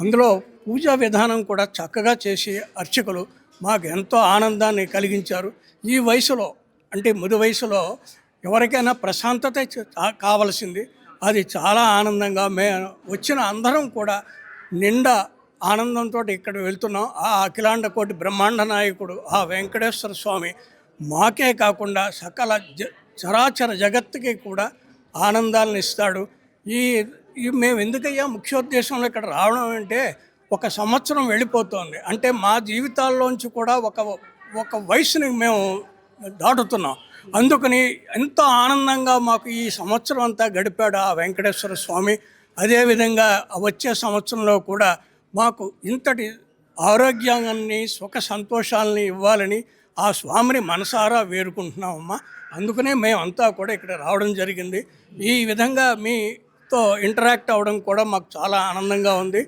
అందులో పూజా విధానం కూడా చక్కగా చేసి అర్చకులు మాకు ఎంతో ఆనందాన్ని కలిగించారు. ఈ వయసులో అంటే ముది వయసులో ఎవరికైనా ప్రశాంతత కావలసింది. అది చాలా ఆనందంగా మే వచ్చిన అందరం కూడా నిండా ఆనందంతో ఇక్కడ వెళ్తున్నాం. ఆ అఖిలాండ కోటి బ్రహ్మాండ నాయకుడు ఆ వెంకటేశ్వర స్వామి మాకే కాకుండా సకల జ చరాచర జగత్తుకి కూడా ఆనందాలను ఇస్తాడు. ఈ మేము ఎందుకయ్యా ముఖ్యోద్దేశంలో ఇక్కడ రావడం అంటే ఒక సంవత్సరం వెళ్ళిపోతుంది. అంటే మా జీవితాల్లోంచి కూడా ఒక ఒక వయసుని మేము దాటుతున్నాం. అందుకని ఎంతో ఆనందంగా మాకు ఈ సంవత్సరం అంతా గడిపాడు ఆ వెంకటేశ్వర స్వామి. అదేవిధంగా వచ్చే సంవత్సరంలో కూడా మాకు ఇంతటి ఆరోగ్యాన్ని సుఖ సంతోషాలని ఇవ్వాలని ఆ స్వామిని మనసారా వేరుకుంటున్నామమ్మా అందుకనే మేమంతా కూడా ఇక్కడ రావడం జరిగింది. ఈ విధంగా మీ తో ఇంటరాక్ట్ అవ్వడం కూడా మాకు చాలా ఆనందంగా ఉంది.